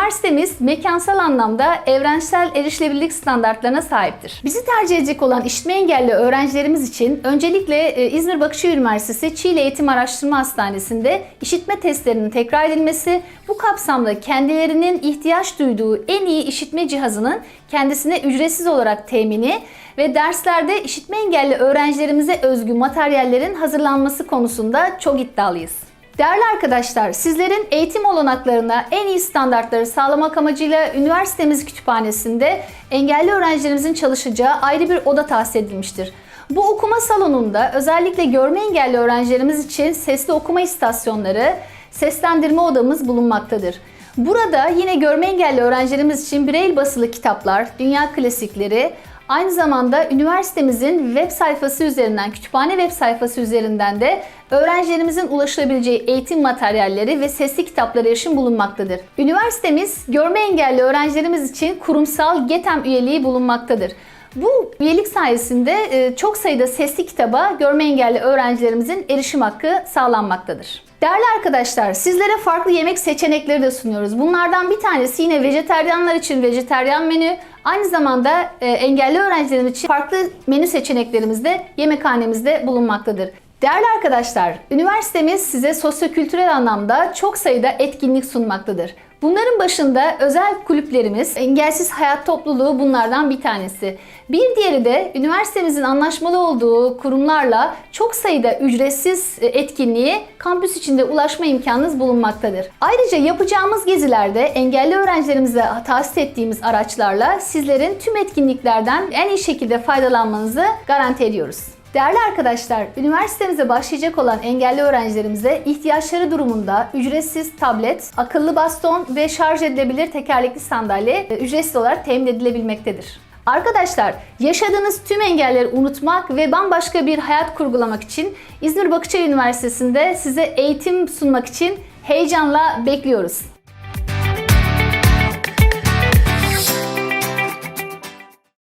Üniversitemiz mekansal anlamda evrensel erişilebilirlik standartlarına sahiptir. Bizi tercih edecek olan işitme engelli öğrencilerimiz için öncelikle e, İzmir Bakışehir Üniversitesi Çiğli Eğitim Araştırma Hastanesi'nde işitme testlerinin tekrar edilmesi, bu kapsamda kendilerinin ihtiyaç duyduğu en iyi işitme cihazının kendisine ücretsiz olarak temini ve derslerde işitme engelli öğrencilerimize özgü materyallerin hazırlanması konusunda çok iddialıyız. Değerli arkadaşlar, sizlerin eğitim olanaklarına en iyi standartları sağlamak amacıyla üniversitemiz kütüphanesinde engelli öğrencilerimizin çalışacağı ayrı bir oda tahsis edilmiştir. Bu okuma salonunda özellikle görme engelli öğrencilerimiz için sesli okuma istasyonları, seslendirme odamız bulunmaktadır. Burada yine görme engelli öğrencilerimiz için birey basılı kitaplar, dünya klasikleri, Aynı zamanda üniversitemizin web sayfası üzerinden, kütüphane web sayfası üzerinden de öğrencilerimizin ulaşılabileceği eğitim materyalleri ve sesli kitaplara erişim bulunmaktadır. Üniversitemiz görme engelli öğrencilerimiz için kurumsal GETEM üyeliği bulunmaktadır. Bu üyelik sayesinde e, çok sayıda sesli kitaba görme engelli öğrencilerimizin erişim hakkı sağlanmaktadır. Değerli arkadaşlar, sizlere farklı yemek seçenekleri de sunuyoruz. Bunlardan bir tanesi yine vejeteryanlar için vejeteryan menü. Aynı zamanda e, engelli öğrencilerimiz için farklı menü seçeneklerimiz de yemekhanemizde bulunmaktadır. Değerli arkadaşlar, üniversitemiz size sosyokültürel anlamda çok sayıda etkinlik sunmaktadır. Bunların başında özel kulüplerimiz, Engelsiz Hayat Topluluğu bunlardan bir tanesi. Bir diğeri de üniversitemizin anlaşmalı olduğu kurumlarla çok sayıda ücretsiz e, etkinliğe kampüs içinde ulaşma imkanınız bulunmaktadır. Ayrıca yapacağımız gezilerde engelli öğrencilerimize tahsis ettiğimiz araçlarla sizlerin tüm etkinliklerden en iyi şekilde faydalanmanızı garanti ediyoruz. Değerli arkadaşlar, üniversitemize başlayacak olan engelli öğrencilerimize ihtiyaçları durumunda ücretsiz tablet, akıllı baston ve şarj edilebilir tekerlekli sandalye e, ücretsiz olarak temin edilebilmektedir. Arkadaşlar, yaşadığınız tüm engelleri unutmak ve bambaşka bir hayat kurgulamak için İzmir Bakırköy Üniversitesi'nde size eğitim sunmak için heyecanla bekliyoruz.